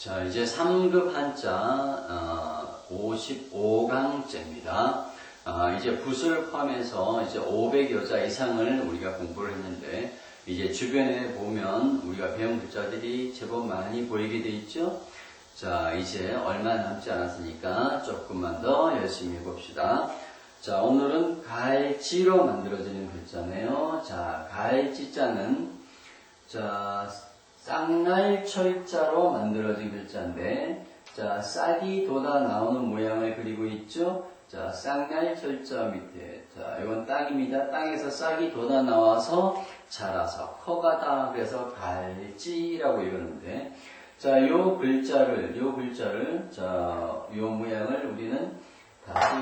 자, 이제 3급 한자 어, 55강째입니다. 아, 이제 붓을 포함해서 이제 500여 자 이상을 우리가 공부를 했는데 이제 주변에 보면 우리가 배운 글자들이 제법 많이 보이게 돼 있죠. 자, 이제 얼마 남지 않았으니까 조금만 더 열심히 해봅시다. 자, 오늘은 갈지로 만들어지는 글자네요. 자, 갈지자는 자, 쌍날 철자로 만들어진 글자인데, 자, 싹이 돋아 나오는 모양을 그리고 있죠? 자, 쌍날 철자 밑에, 자, 이건 땅입니다. 땅에서 싹이 돋아 나와서 자라서 커가다. 그래서 갈지라고 이러는데, 자, 요 글자를, 요 글자를, 자, 요 모양을 우리는 다시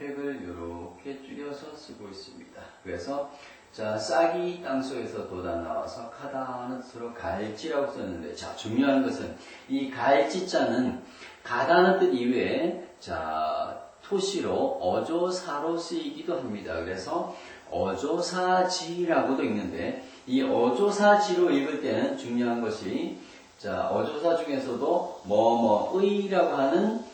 획을 이렇게 줄여서 쓰고 있습니다. 그래서 자 싹이 땅속에서 돋아 나와서 카다는 서로 갈지라고 썼는데 자 중요한 것은 이 갈지 자는 가다는 뜻 이외에 자 토시로 어조사로 쓰이기도 합니다. 그래서 어조사지라고도 읽는데 이 어조사지로 읽을 때는 중요한 것이 자 어조사 중에서도 뭐뭐의라고 하는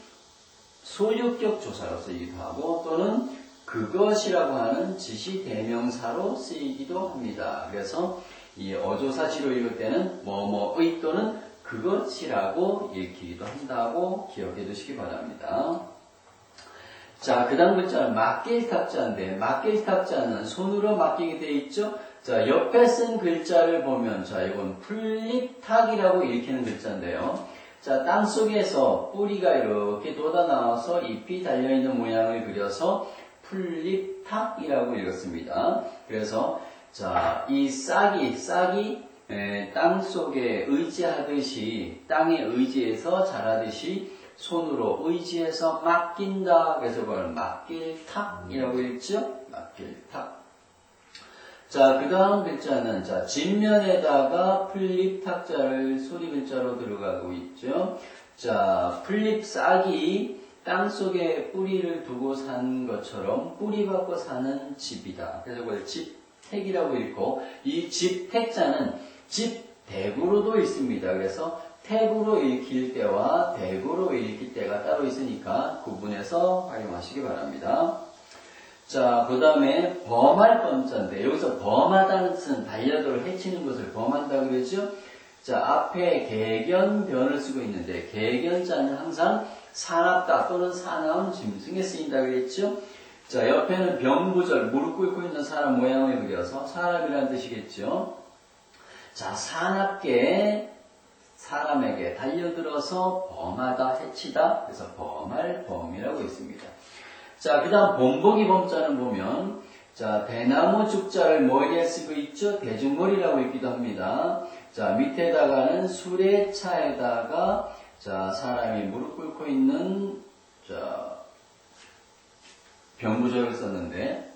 소유격 조사로 쓰이기도 하고 또는 그것이라고 하는 지시 대명사로 쓰이기도 합니다. 그래서 이 어조사시로 읽을 때는 뭐뭐의 또는 그것이라고 읽히기도 한다고 기억해 두시기 바랍니다. 자, 그 다음 글자는 맡길 탁자인데, 맡길 탁자는 손으로 맡기게 되어 있죠? 자, 옆에 쓴 글자를 보면, 자, 이건 풀립탁이라고 읽히는 글자인데요. 자, 땅 속에서 뿌리가 이렇게 돋아 나와서 잎이 달려있는 모양을 그려서 풀립탁이라고 읽었습니다. 그래서, 자, 이 싹이, 싹이 에, 땅 속에 의지하듯이, 땅에 의지해서 자라듯이 손으로 의지해서 맡긴다. 그래서 그걸 맡길탁이라고 읽죠? 맡길탁. 자, 그 다음 글자는, 자, 진면에다가 풀립탁자를 소리 글자로 들어가고 있죠. 자, 풀립 싹이 땅 속에 뿌리를 두고 산 것처럼 뿌리 받고 사는 집이다. 그래서 그걸 집택이라고 읽고, 이 집택자는 집대구로도 있습니다. 그래서 택으로 읽힐 때와 대구로 읽힐 때가 따로 있으니까 구분해서 활용하시기 바랍니다. 자, 그 다음에 범할 범자인데, 여기서 범하다는 뜻은 반려도를 해치는 것을 범한다 그러죠? 자, 앞에 개견변을 쓰고 있는데, 개견자는 항상 사납다 또는 사나운 짐승에 쓰인다 그랬죠? 자, 옆에는 병구절, 무릎 꿇고 있는 사람 모양을 그려서 사람이라는 뜻이겠죠? 자, 사납게 사람에게 달려들어서 범하다, 해치다. 그래서 범할 범이라고 있습니다. 자, 그 다음 본보기 범자는 보면, 자, 대나무 죽자를 머리에 쓰고 있죠? 대중머리라고 읽기도 합니다. 자, 밑에다가는 수레차에다가, 자, 사람이 무릎 꿇고 있는, 자, 병구절을 썼는데,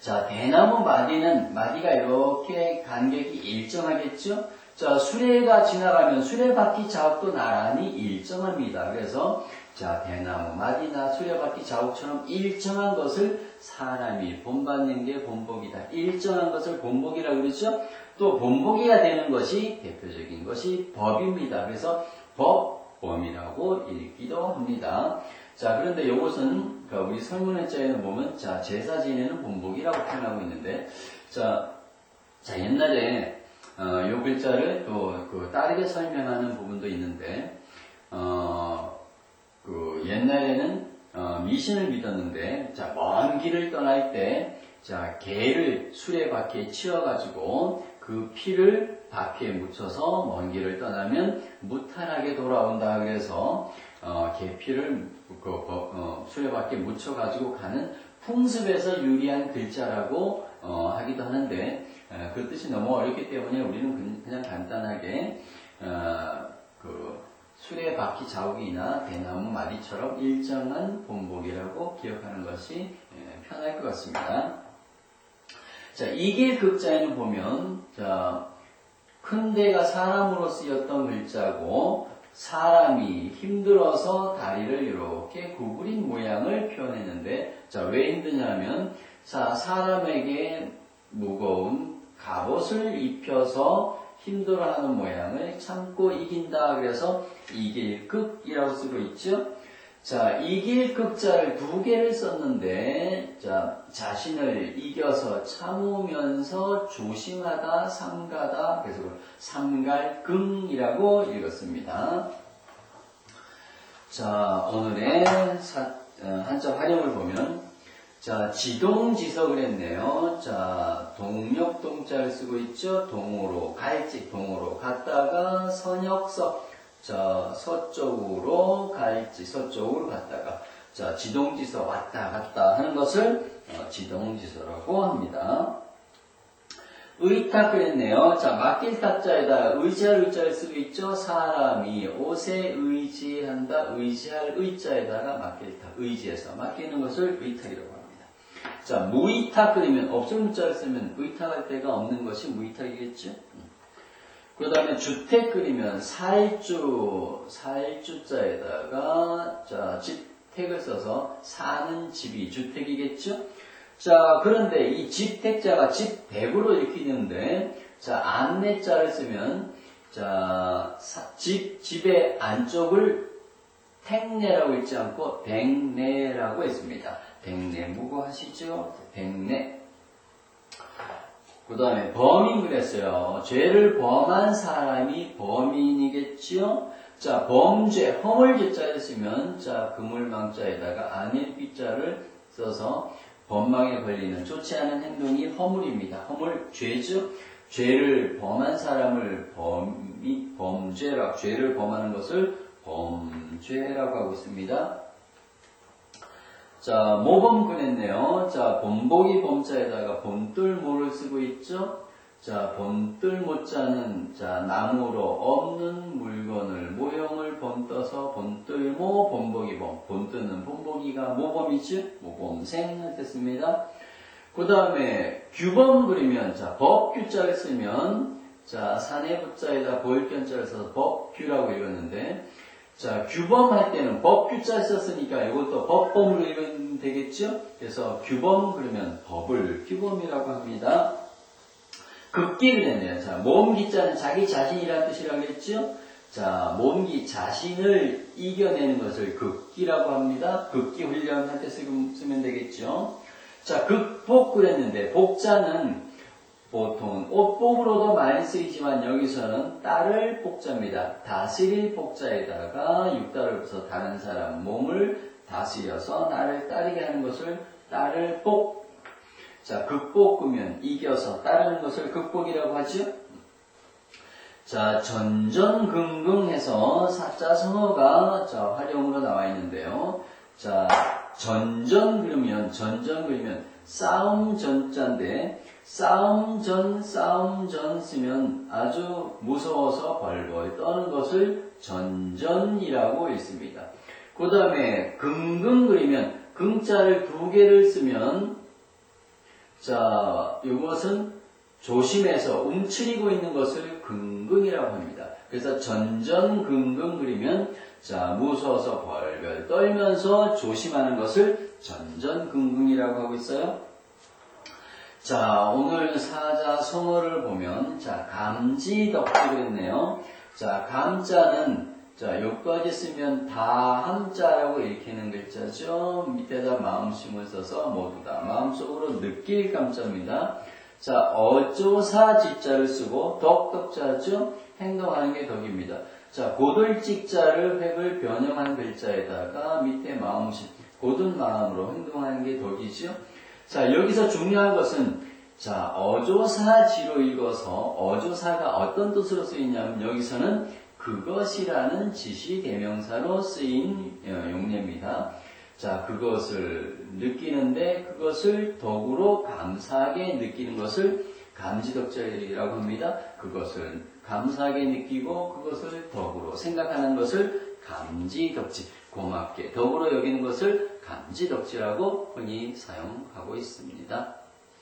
자, 대나무 마디는, 마디가 이렇게 간격이 일정하겠죠? 자, 수레가 지나가면 수레바퀴 자국도 나란히 일정합니다. 그래서 자, 대나무 마디나 수레바퀴 자국처럼 일정한 것을 사람이 본받는 게 본복이다. 일정한 것을 본복이라고 그러죠. 또 본복이가 되는 것이 대표적인 것이 법입니다. 그래서 법범이라고 읽기도 합니다. 자, 그런데 이것은 우리 설문의자에는 보면 자, 제사 지내는 본복이라고 표현하고 있는데 자, 자 옛날에 어, 요 글자를 또그 다르게 설명하는 부분도 있는데 어, 그 옛날에는 어, 미신을 믿었는데 자, 먼 길을 떠날 때 자, 개를 수레바퀴에 치어가지고 그 피를 바퀴에 묻혀서 먼 길을 떠나면 무탈하게 돌아온다 그래서 어, 개피를 그, 어, 수레바퀴에 묻혀가지고 가는 풍습에서 유리한 글자라고 어, 하기도 하는데 어, 그 뜻이 너무 어렵기 때문에 우리는 그냥 간단하게 어, 그 수레바퀴 자국이나 대나무 마디처럼 일정한 본복이라고 기억하는 것이 예, 편할 것 같습니다. 자, 이길 극자에는 보면 자, 큰 데가 사람으로 쓰였던 글자고 사람이 힘들어서 다리를 이렇게 구부린 모양을 표현했는데 자, 왜 힘드냐면 자, 사람에게 무거운 갑옷을 입혀서 힘들어하는 모양을 참고 이긴다. 그래서 이길 극이라고 쓰고 있죠. 자, 이길 극자를 두 개를 썼는데, 자, 자신을 이겨서 참으면서 조심하다, 삼가다, 그래서 삼갈긍이라고 읽었습니다. 자, 오늘의 사- 어, 한자 활용을 보면, 자, 지동지석을 했네요. 자, 동력 동자를 쓰고 있죠. 동으로, 갈직 동으로 갔다가 선역석, 자, 서쪽으로 갈지, 서쪽으로 갔다가, 자, 지동지서 왔다 갔다 하는 것을 어, 지동지서라고 합니다. 의탁 그랬네요. 자, 맡길 탁자에다 의지할 의자를 쓰고 있죠. 사람이 옷에 의지한다. 의지할 의자에다가 맡길 탁. 의지해서 맡기는 것을 의탁이라고 합니다. 자, 무의탁 그러면 없을 문자를 쓰면 의탁할 데가 없는 것이 무의탁이겠죠. 그 다음에 주택 그리면 살주, 살주자에다가, 자, 집택을 써서 사는 집이 주택이겠죠? 자, 그런데 이 집택자가 집백으로 읽히는데, 자, 안내자를 쓰면, 자, 사- 집, 집의 안쪽을 택내라고 읽지 않고 백내라고 했습니다. 백내, 무고하시죠? 백내. 그 다음에 범인 그랬어요. 죄를 범한 사람이 범인이겠지요? 자, 범죄, 허물죄자를 쓰면, 자, 그물망자에다가 안일 삐자를 써서 법망에 걸리는 좋지 않은 행동이 허물입니다. 허물, 죄죠? 죄를 범한 사람을 범이, 범죄라, 죄를 범하는 것을 범죄라고 하고 있습니다. 자, 모범 그랬네요. 자, 본보기 범자에다가 본뜰 모를 쓰고 있죠. 자, 본뜰모자는 자 나무로 없는 물건을 모형을 본떠서 본뜰모 본보기 범. 본뜨는 본보기가 모범이지 모범생 됐습니다. 그 다음에 규범 그리면 자 법규자를 쓰면 자 사내부자에다 보일견자를 써서 법규라고 읽었는데 자, 규범할 때는 법규자 썼으니까 이것도 법범으로 읽으면 되겠죠? 그래서 규범 그러면 법을 규범이라고 합니다. 극기를 했네요. 자, 몸기자는 자기 자신이라는 뜻이라고 했죠? 자, 몸기 자신을 이겨내는 것을 극기라고 합니다. 극기 훈련할 때 쓰- 쓰면 되겠죠? 자, 극복 그랬는데 복자는 보통 옷복으로도 많이 쓰이지만 여기서는 딸을 복자입니다. 다스릴 복자에다가 육달을 붙여 다른 사람 몸을 다스려서 나를 따르게 하는 것을 딸을 복. 자, 극복하면 이겨서 따르는 것을 극복이라고 하죠. 자, 전전긍긍해서 사자성어가 자, 활용으로 나와 있는데요. 자, 전전 그러면 전전 그러면 싸움 전자인데 싸움 전 싸움 전 쓰면 아주 무서워서 벌벌 떠는 것을 전전이라고 읽습니다. 그 다음에 긍긍 그리면 긍자를 두 개를 쓰면 자 이것은 조심해서 움츠리고 있는 것을 긍긍이라고 합니다. 그래서 전전긍긍 그리면 자 무서워서 벌벌 떨면서 조심하는 것을 전전긍긍이라고 하고 있어요. 자 오늘 사자성어를 보면 자 감지 덕지로 했네요. 자 감자는 자 여기까지 쓰면 다 함자라고 읽히는 글자죠. 밑에다 마음 심을 써서 모두 다 마음속으로 느낄 감자입니다. 자, 어조사 지자를 쓰고 덕덕자죠. 행동하는 게 덕입니다. 자, 고돌직자를 획을 변형한 글자에다가 밑에 마음심, 고든 마음으로 행동하는 게 덕이죠. 자, 여기서 중요한 것은 자, 어조사지로 읽어서 어조사가 어떤 뜻으로 쓰이냐면 여기서는 그것이라는 지시 대명사로 쓰인 어, 용례입니다. 자, 그것을 느끼는데 그것을 덕으로 감사하게 느끼는 것을 감지덕절이라고 합니다. 그것을 감사하게 느끼고 그것을 덕으로 생각하는 것을 감지덕지, 고맙게 덕으로 여기는 것을 감지덕지라고 흔히 사용하고 있습니다.